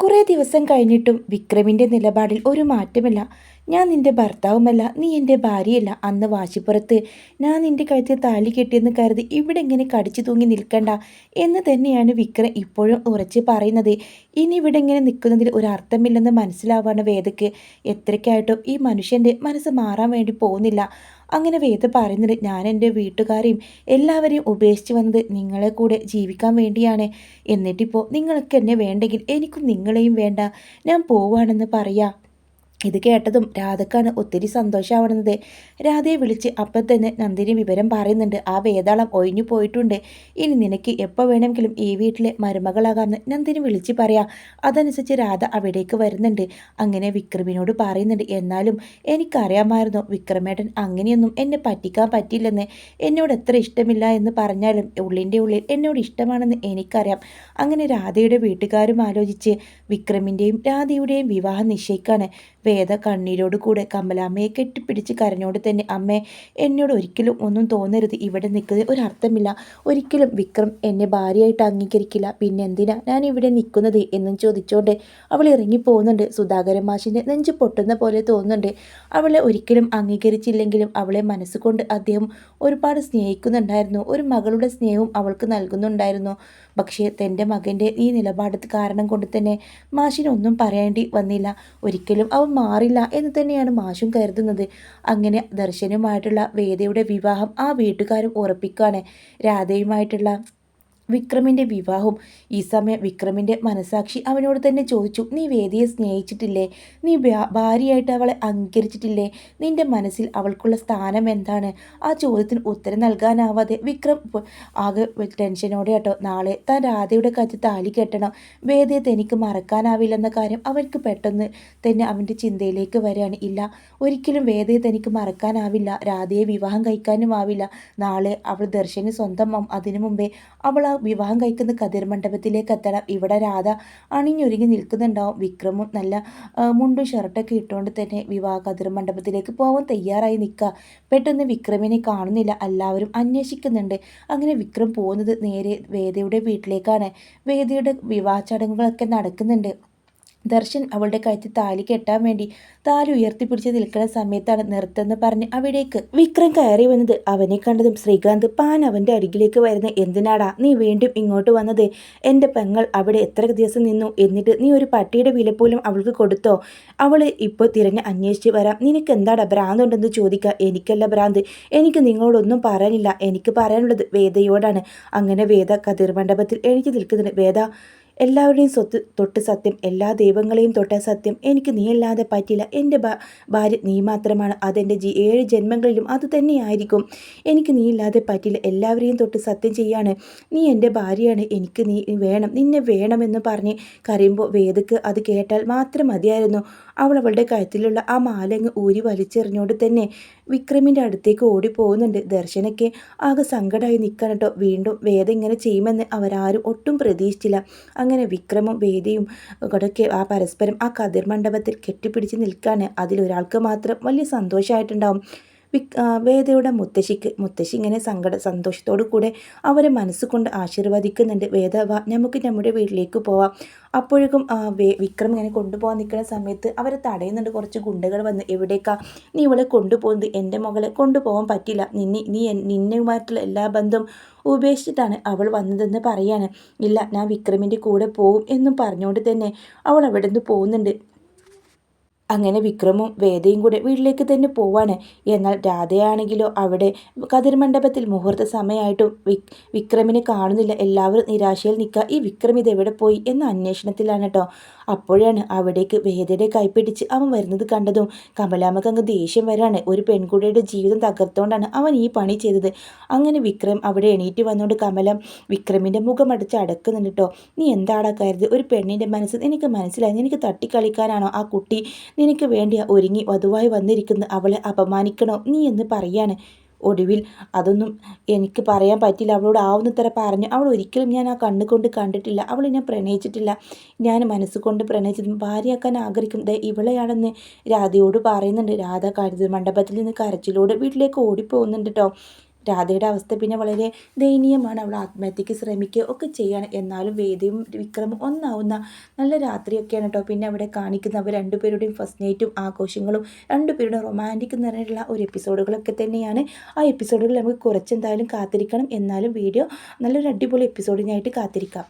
കുറേ ദിവസം കഴിഞ്ഞിട്ടും വിക്രമിന്റെ നിലപാടിൽ ഒരു മാറ്റമില്ല. ഞാൻ നിന്റെ ഭർത്താവുമല്ല നീ എന്റെ ഭാര്യയല്ല. അന്ന് വാശിപ്പുറത്ത് ഞാൻ നിന്റെ കഴുത്തിൽ താലി കെട്ടിയെന്ന് കരുതി ഇവിടെ ഇങ്ങനെ കടിച്ചു തൂങ്ങി നിൽക്കണ്ട എന്ന് തന്നെയാണ് വിക്രം ഇപ്പോഴും ഉറച്ച് പറയുന്നത്. ഇനി ഇവിടെ ഇങ്ങനെ നിൽക്കുന്നതിൽ ഒരു അർത്ഥമില്ലെന്ന് മനസ്സിലാവാണ് വേദയ്ക്ക്. എത്രയ്ക്കായിട്ടും ഈ മനുഷ്യന്റെ മനസ്സ് മാറാൻ വേണ്ടി പോകുന്നില്ല. അങ്ങനെ വേദ പറയുന്നത് ഞാൻ എന്റെ വീട്ടുകാരെയും എല്ലാവരെയും ഉപേക്ഷിച്ച് വന്നത് നിങ്ങളെ കൂടെ ജീവിക്കാൻ വേണ്ടിയാണ്. എന്നിട്ടിപ്പോൾ നിങ്ങൾക്ക് എന്നെ വേണ്ടെങ്കിൽ എനിക്കും നിങ്ങളെയും വേണ്ട. ഞാൻ പോവാണെന്ന് പറയാം. ഇത് കേട്ടതും രാധക്കാണ് ഒത്തിരി സന്തോഷമാവുന്നത് രാധയെ വിളിച്ച് അപ്പം തന്നെ നന്ദിനി വിവരം പറയുന്നുണ്ട്. ആ വേതാളം ഒഴിഞ്ഞു പോയിട്ടുണ്ട്. ഇനി നിനക്ക് എപ്പോൾ വേണമെങ്കിലും ഈ വീട്ടിലെ മരുമകളാകാമെന്ന് നന്ദിനി വിളിച്ച് പറയാം. അതനുസരിച്ച് രാധ അവിടേക്ക് വരുന്നുണ്ട്. അങ്ങനെ വിക്രമിനോട് പറയുന്നുണ്ട് എന്നാലും എനിക്കറിയാമായിരുന്നു വിക്രമേട്ടൻ അങ്ങനെയൊന്നും എന്നെ പറ്റിക്കാൻ പറ്റില്ലെന്ന്. എന്നോട് എത്ര ഇഷ്ടമില്ല എന്ന് പറഞ്ഞാലും ഉള്ളിന്റെ ഉള്ളിൽ എന്നോട് ഇഷ്ടമാണെന്ന് എനിക്കറിയാം. അങ്ങനെ രാധയുടെ വീട്ടുകാരും ആലോചിച്ച് വിക്രമിന്റെയും രാധയുടെയും വിവാഹം നിശ്ചയിക്കാണ്. വേദ കണ്ണീരോട് കൂടെ കമലാമ്മയെ കെട്ടിപ്പിടിച്ച് കരഞ്ഞോട് തന്നെ അമ്മേ എന്നോട് ഒരിക്കലും ഒന്നും തോന്നരുത്. ഇവിടെ നിൽക്കുന്നത് ഒരർത്ഥമില്ല. ഒരിക്കലും വിക്രം എന്നെ ഭാര്യയായിട്ട് അംഗീകരിക്കില്ല. പിന്നെ എന്തിനാ ഞാൻ ഇവിടെ നിൽക്കുന്നത്? എന്നും ചോദിച്ചോണ്ട് അവൾ ഇറങ്ങി പോകുന്നുണ്ട്. സുധാകരൻ മാഷിന്റെ നെഞ്ച് പൊട്ടുന്ന പോലെ തോന്നുന്നുണ്ട്. അവളെ ഒരിക്കലും അംഗീകരിച്ചില്ലെങ്കിലും അവളെ മനസ്സുകൊണ്ട് അദ്ദേഹം ഒരുപാട് സ്നേഹിക്കുന്നുണ്ടായിരുന്നു. ഒരു മകളുടെ സ്നേഹവും അവൾക്ക് നൽകുന്നുണ്ടായിരുന്നു. പക്ഷേ തന്റെ മകന്റെ ഈ നിലപാട് കാരണം കൊണ്ട് തന്നെ മാഷിനൊന്നും പറയേണ്ടി വന്നില്ല. ഒരിക്കലും അവൻ മാറില്ല എന്ന് തന്നെയാണ് മാഷും കരുതുന്നത്. അങ്ങനെ ദർശനുമായിട്ടുള്ള വേദയുടെ വിവാഹം ആ വീട്ടുകാരും ഉറപ്പിക്കുകയാണ്. രാധയുമായിട്ടുള്ള വിക്രമിന്റെ വിവാഹം ഈ സമയം വിക്രമിന്റെ മനസാക്ഷി അവനോട് തന്നെ ചോദിച്ചു നീ വേദിയെ സ്നേഹിച്ചിട്ടില്ലേ? നീ ഭാര്യയായിട്ട് അവളെ അംഗീകരിച്ചിട്ടില്ലേ? നിന്റെ മനസ്സിൽ അവൾക്കുള്ള സ്ഥാനം എന്താണ്? ആ ചോദ്യത്തിന് ഉത്തരം നൽകാനാവാതെ വിക്രം ആകെ ടെൻഷനോടെ കേട്ടോ. നാളെ താൻ രാധയുടെ കത്ത് താലി കെട്ടണം. വേദിയെ തനിക്ക് മറക്കാനാവില്ലെന്ന കാര്യം അവർക്ക് പെട്ടെന്ന് തന്നെ അവന്റെ ചിന്തയിലേക്ക് വരികയാണ്. ഇല്ല ഒരിക്കലും വേദയെ തനിക്ക് മറക്കാനാവില്ല. രാധയെ വിവാഹം കഴിക്കാനും ആവില്ല നാളെ അവൾ ദർശന് സ്വന്തം അതിനു മുമ്പേ അവൾ ആ വിവാഹം കഴിക്കുന്ന കതിർ മണ്ഡപത്തിലേക്ക് എത്തണം. ഇവിടെ രാധ അണിഞ്ഞൊരുങ്ങി നിൽക്കുന്നുണ്ടാവും. വിക്രമും നല്ല മുണ്ടും ഷർട്ടൊക്കെ ഇട്ടുകൊണ്ട് തന്നെ വിവാഹ കതിർ മണ്ഡപത്തിലേക്ക് പോകാൻ തയ്യാറായി നിൽക്കുക പെട്ടെന്ന് വിക്രമിനെ കാണുന്നില്ല. എല്ലാവരും അന്വേഷിക്കുന്നുണ്ട്. അങ്ങനെ വിക്രം പോകുന്നത് നേരെ വേദയുടെ വീട്ടിലേക്കാണ്. വേദയുടെ വിവാഹ ചടങ്ങുകളൊക്കെ നടക്കുന്നുണ്ട്. ദർശൻ അവളുടെ കഴുത്തിൽ താലി കെട്ടാൻ വേണ്ടി താലി ഉയർത്തിപ്പിടിച്ച് നിൽക്കുന്ന സമയത്താണ് നിർത്തുന്ന പറഞ്ഞ് അവിടേക്ക് വിക്രം കയറി വന്നത്. അവനെ കണ്ടതും ശ്രീകാന്ത് പാൻ അവന്റെ അരികിലേക്ക് വരുന്ന. എന്തിനാടാ നീ വീണ്ടും ഇങ്ങോട്ട് വന്നത്? എന്റെ പെങ്ങൾ അവിടെ എത്ര ദിവസം നിന്നു? എന്നിട്ട് നീ ഒരു പട്ടിയുടെ വില പോലും അവൾക്ക് കൊടുത്തോ? അവൾ ഇപ്പോൾ തിരഞ്ഞ് അന്വേഷിച്ച് വരാം. നിനക്ക് എന്താടാ ഭ്രാന്ത് ഉണ്ടെന്ന് ചോദിക്കുക? എനിക്കല്ല ഭ്രാന്ത്. എനിക്ക് നിങ്ങളോടൊന്നും പറയാനില്ല. എനിക്ക് പറയാനുള്ളത് വേദയോടാണ്. അങ്ങനെ വേദ കതിർ മണ്ഡപത്തിൽ എഴുതി നിൽക്കുന്നുണ്ട്. വേദ എല്ലാവരുടെയും സ്വത്ത് തൊട്ട് സത്യം എല്ലാ ദൈവങ്ങളെയും തൊട്ട സത്യം. എനിക്ക് നീയല്ലാതെ പറ്റില്ല. എന്റെ ഭാര്യ നീ മാത്രമാണ്. അതെന്റെ ജി ഏഴ് ജന്മങ്ങളിലും അത് തന്നെയായിരിക്കും. എനിക്ക് നീയില്ലാതെ പറ്റില്ല. എല്ലാവരെയും തൊട്ട് സത്യം ചെയ്യാണ്. നീ എന്റെ ഭാര്യയാണ്. എനിക്ക് നീ വേണം. നിന്നെ വേണമെന്ന് പറഞ്ഞ് കരയുമ്പോൾ വേദക്ക് അത് കേട്ടാൽ മാത്രം മതിയായിരുന്നു. അവൾ അവളുടെ കഴുത്തിലുള്ള ആ മാലങ്ങ് ഊരി വലിച്ചെറിഞ്ഞോണ്ട് തന്നെ വിക്രമിന്റെ അടുത്തേക്ക് ഓടി പോകുന്നുണ്ട് ആകെ സങ്കടമായി നിൽക്കണം വീണ്ടും വേദം ഇങ്ങനെ ചെയ്യുമെന്ന് അവരാരും ഒട്ടും പ്രതീക്ഷിച്ചില്ല. അങ്ങനെ വിക്രമും വേദിയും കൂടെയൊക്കെ ആ പരസ്പരം ആ കതിർ മണ്ഡപത്തിൽ കെട്ടിപ്പിടിച്ച് നിൽക്കാൻ അതിലൊരാൾക്ക് മാത്രം വലിയ സന്തോഷമായിട്ടുണ്ടാവും വേദയുടെ മുത്തശ്ശിക്ക് മുത്തശ്ശി ഇങ്ങനെ സങ്കട സന്തോഷത്തോടു കൂടെ അവരെ മനസ്സുകൊണ്ട് ആശീർവദിക്കുന്നുണ്ട്. വേദ നമുക്ക് നമ്മുടെ വീട്ടിലേക്ക് പോവാം. അപ്പോഴേക്കും വിക്രം ഇങ്ങനെ കൊണ്ടുപോകാൻ നിൽക്കുന്ന സമയത്ത് അവരെ തടയുന്നുണ്ട്. കുറച്ച് ഗുണ്ടകൾ വന്ന് എവിടേക്കാ? നീ ഇവളെ കൊണ്ടുപോകുന്നത്? എന്റെ മകളെ കൊണ്ടുപോകാൻ പറ്റില്ല. നിന്നെ നീ നിന്നുമായിട്ടുള്ള എല്ലാ ബന്ധവും ഉപേക്ഷിച്ചിട്ടാണ് അവൾ വന്നതെന്ന് പറയാണ്. ഇല്ല ഞാൻ വിക്രമിന്റെ കൂടെ പോവും എന്നും പറഞ്ഞുകൊണ്ട് തന്നെ അവൾ അവിടെ നിന്ന് പോകുന്നുണ്ട്. അങ്ങനെ വിക്രമും വേദയും കൂടെ വീട്ടിലേക്ക് തന്നെ പോവാണ്. എന്നാൽ രാധയാണെങ്കിലോ അവിടെ കതിർമണ്ഡപത്തിൽ മുഹൂർത്ത സമയമായിട്ടും വിക്രമിനെ കാണുന്നില്ല. എല്ലാവരും നിരാശയിൽ നിൽക്കുക. ഈ വിക്രം ഇതെവിടെ പോയി എന്ന അന്വേഷണത്തിലാണ് കേട്ടോ അപ്പോഴാണ് അവിടേക്ക് വേദയുടെ കൈപ്പിടിച്ച് അവൻ വരുന്നത് കണ്ടതും കമലാമക്ക് അങ്ങ് ദേഷ്യം വരാണ്. ഒരു പെൺകുട്ടിയുടെ ജീവിതം തകർത്തോണ്ടാണ് അവൻ ഈ പണി ചെയ്തത്. അങ്ങനെ വിക്രം അവിടെ എണീറ്റ് വന്നുകൊണ്ട് കമലം വിക്രമിന്റെ മുഖമടച്ച് അടക്കുന്നുണ്ട് കേട്ടോ നീ എന്താടാ കരുത്? ഒരു പെണ്ണിന്റെ മനസ്സ് എനിക്ക് മനസ്സിലായി. എനിക്ക് തട്ടിക്കളിക്കാനാണോ ആ കുട്ടി നിനക്ക് വേണ്ടിയാ ഒരുങ്ങി വധുവായി വന്നിരിക്കുന്ന അവളെ അപമാനിക്കണോ നീ എന്ന് പറയാണ് ഒടുവിൽ അതൊന്നും എനിക്ക് പറയാൻ പറ്റില്ല. അവളോട് ആവുന്നത്ര പറഞ്ഞു. അവൾ ഒരിക്കലും ഞാൻ ആ കണ്ണുകൊണ്ട് കണ്ടിട്ടില്ല. അവൾ ഞാൻ പ്രണയിച്ചിട്ടില്ല. ഞാൻ മനസ്സുകൊണ്ട് പ്രണയിച്ചതും ഭാര്യയാക്കാൻ ആഗ്രഹിക്കും. ദേ ഇവളെയാണെന്ന് രാധയോട് പറയുന്നുണ്ട്. രാധ കരുതൽ മണ്ഡപത്തിൽ നിന്ന് കരച്ചിലോട് വീട്ടിലേക്ക് ഓടിപ്പോകുന്നുണ്ട് കേട്ടോ രാധയുടെ അവസ്ഥ പിന്നെ വളരെ ദയനീയമാണ്. അവൾ ആത്മഹത്യക്ക് ശ്രമിക്കുക ഒക്കെ ചെയ്യാണ്. എന്നാലും വേദിയും വിക്രമും ഒന്നാവുന്ന നല്ല രാത്രിയൊക്കെയാണ് കേട്ടോ. പിന്നെ അവിടെ കാണിക്കുന്ന അവർ രണ്ടുപേരുടെയും ഫസ്റ്റ് നൈറ്റും ആഘോഷങ്ങളും രണ്ടുപേരുടെ റൊമാന്റിക് നിറഞ്ഞിട്ടുള്ള ഒരു എപ്പിസോഡുകളൊക്കെ തന്നെയാണ്. ആ എപ്പിസോഡുകൾ നമുക്ക് കുറച്ചെന്തായാലും കാത്തിരിക്കണം. എന്നാലും വീഡിയോ നല്ലൊരു അടിപൊളി എപ്പിസോഡിനായിട്ട് കാത്തിരിക്കാം.